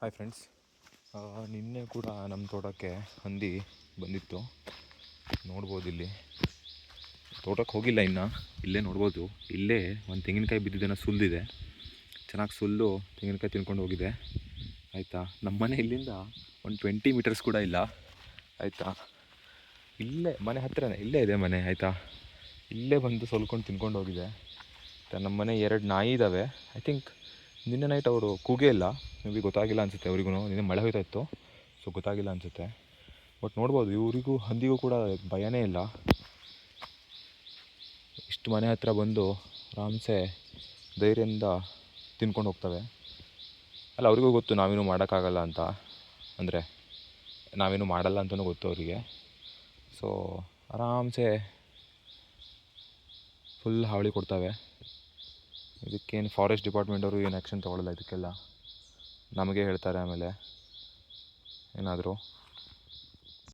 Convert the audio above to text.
Hi friends ನಿನ್ನೆ ಕೂಡ ನಮ್ಮ ತೋಟಕ್ಕೆ ಹಂದಿ ಬಂದಿತ್ತು. ನೋಡ್ಬೋದು ಇಲ್ಲಿ. ತೋಟಕ್ಕೆ ಹೋಗಿಲ್ಲ ಇನ್ನು. ಇಲ್ಲೇ ನೋಡ್ಬೋದು. ಇಲ್ಲೇ ಒಂದು ತೆಂಗಿನಕಾಯಿ ಬಿದ್ದಿದ್ದೇನೋ ಸುಲಿದಿದೆ. ಚೆನ್ನಾಗಿ ಸುಲ್ಲು ತೆಂಗಿನಕಾಯಿ ತಿನ್ಕೊಂಡು ಹೋಗಿದೆ. ಆಯಿತಾ? ನಮ್ಮ ಮನೆ ಇಲ್ಲಿಂದ ಒಂದು ಟ್ವೆಂಟಿ ಮೀಟರ್ಸ್ ಕೂಡ ಇಲ್ಲ. ಆಯಿತಾ? ಇಲ್ಲೇ, ಮನೆ ಹತ್ತಿರನೇ ಇಲ್ಲೇ ಇದೆ ಮನೆ, ಆಯಿತಾ? ಇಲ್ಲೇ ಬಂದು ಸೊಲ್ಕೊಂಡು ತಿನ್ಕೊಂಡು ಹೋಗಿದೆ. ಆಯಿತಾ? ನಮ್ಮ ಮನೆ ಎರಡು ನಾಯಿ ಇದ್ದಾವೆ ಐ ಥಿಂಕ್ ನಿನ್ನೆ ನೈಟ್ ಅವರು ಕೂಗೇ ಇಲ್ಲ. ಬಿ ಗೊತ್ತಾಗಿಲ್ಲ ಅನಿಸುತ್ತೆ ಅವರಿಗೂ ನಿನ್ನೆ ಮಳೆ ಹೋಯ್ತಾ ಇತ್ತು. ಸೊ ಗೊತ್ತಾಗಿಲ್ಲ ಅನಿಸುತ್ತೆ. ಬಟ್ ನೋಡ್ಬೋದು, ಇವರಿಗೂ, ಹಂದಿಗೂ ಕೂಡ ಭಯನೇ ಇಲ್ಲ. ಇಷ್ಟು ಮನೆ ಹತ್ತಿರ ಬಂದು ಆರಾಮ್ಸೆ ಧೈರ್ಯದಿಂದ ತಿನ್ಕೊಂಡು ಹೋಗ್ತವೆ. ಅಲ್ಲ, ಅವರಿಗೂ ಗೊತ್ತು ನಾವೇನು ಮಾಡೋಕ್ಕಾಗಲ್ಲ ಅಂತ. ಅಂದರೆ ನಾವೇನು ಮಾಡಲ್ಲ ಅಂತಲೂ ಗೊತ್ತು ಅವರಿಗೆ. ಸೊ ಆರಾಮ್ಸೆ ಫುಲ್ ಹಾವಳಿ ಕೊಡ್ತವೆ. ಇದಕ್ಕೇನು ಫಾರೆಸ್ಟ್ ಡಿಪಾರ್ಟ್ಮೆಂಟವರು ಏನು ಆ್ಯಕ್ಷನ್ ತೊಗೊಳ್ಳಲ್ಲ ಇದಕ್ಕೆಲ್ಲ? ನಮಗೆ ಹೇಳ್ತಾರೆ ಆಮೇಲೆ. ಏನಾದರೂ?